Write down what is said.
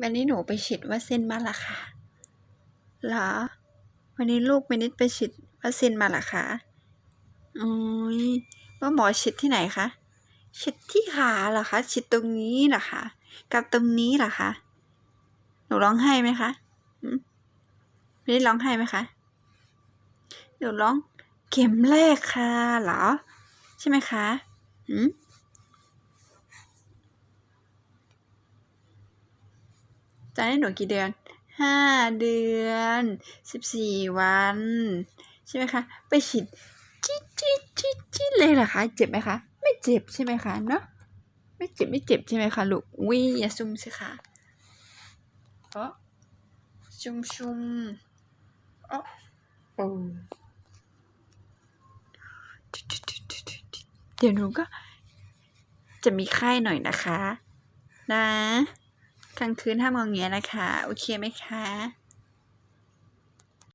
วันนี้หนูไปฉีดวัคซีนมาเหรอคะหรอ วันนี้ลูกมินิดไปฉีดวัคซีนมาเหรอคะอืยว่าหมอฉีดที่ไหนคะ ฉีดที่ขาเหรอคะ ฉีดตรงนี้เหรอคะ กับตรงนี้เหรอคะ หนูร้องไห้ไหมคะมไม่ได้ร้องไห้ไหมคะ หนูร้องเข็มแรกค่ะเหรอ ใช่ไหมคะหืม จะให้หนูกี่เดือนห้าเดือนสิบสี่วัน ใช่ไหมคะ ไปฉีดจี๊ดจี๊ดจี๊ดจี๊ดเลยเหรอคะ เจ็บไหมคะ ไม่เจ็บใช่ไหมคะเนอะไม่เจ็บไม่เจ็บใช่ไหมคะลูกวิอย่าซุ่มสิคะเออชุมชุมเออโอ้เดี๋ยวหนูก็จะมีไข้หน่อยนะคะ นะ กลางคืนห้ามงอแงนะคะ โอเคไหมคะ